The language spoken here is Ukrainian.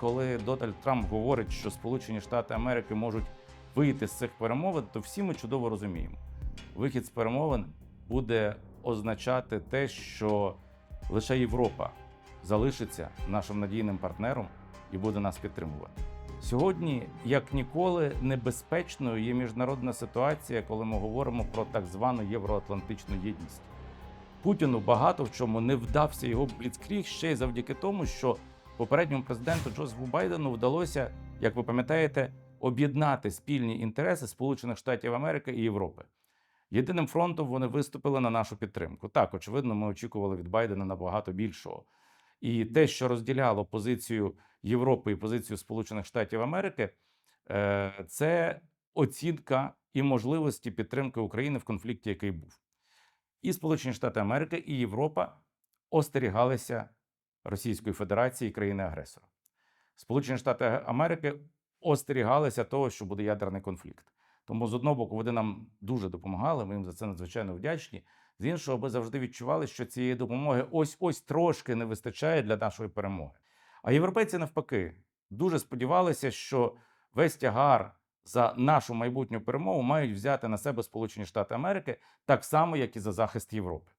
Коли Дональд Трамп говорить, що Сполучені Штати Америки можуть вийти з цих перемовин, то всі ми чудово розуміємо. Вихід з перемовин буде означати те, що лише Європа залишиться нашим надійним партнером і буде нас підтримувати. Сьогодні, як ніколи, небезпечною є міжнародна ситуація, коли ми говоримо про так звану євроатлантичну єдність. Путіну багато в чому не вдався його бліцкріг ще й завдяки тому, що попередньому президенту Джозефу Байдену вдалося, як ви пам'ятаєте, об'єднати спільні інтереси Сполучених Штатів Америки і Європи. Єдиним фронтом вони виступили на нашу підтримку. Так, очевидно, ми очікували від Байдена набагато більшого. І те, що розділяло позицію Європи і позицію Сполучених Штатів Америки, е, це оцінка і можливості підтримки України в конфлікті, який був. І Сполучені Штати Америки, і Європа остерігалися Російської Федерації країни-агресора. Сполучені Штати Америки остерігалися того, що буде ядерний конфлікт. Тому з одного боку вони нам дуже допомагали. Ми їм за це надзвичайно вдячні. З іншого, ми завжди відчували, що цієї допомоги ось ось трошки не вистачає для нашої перемоги. А європейці навпаки дуже сподівалися, що весь тягар за нашу майбутню перемогу мають взяти на себе Сполучені Штати Америки так само, як і за захист Європи.